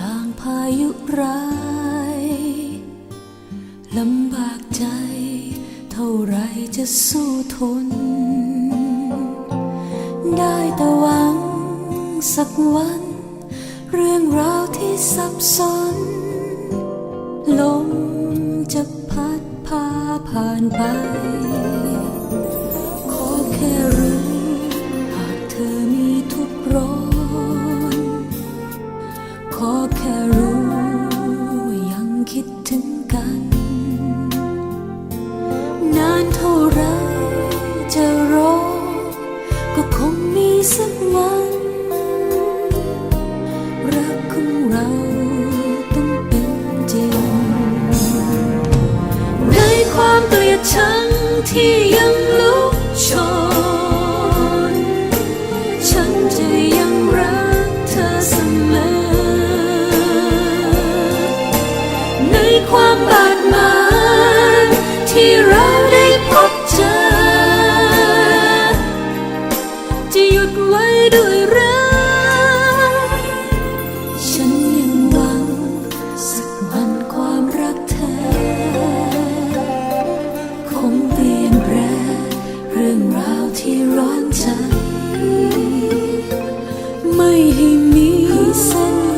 ลางพายุร้ายลำบากใจ เท่าไรจะสู้ทน ได้แต่หวังสักวัน เรื่องราวที่สับสนลมจะพัดพาผ่านไป ขอแค่ ขอแค่รู้ว่ายังคิดถึงกัน นานเท่าไรจะรอ ก็คงมีสักวัน รักของเราต้องเป็นจริง ในความเกลียดชังที่ยัง ที่ร้อนใจ ไม่ให้มีเส้น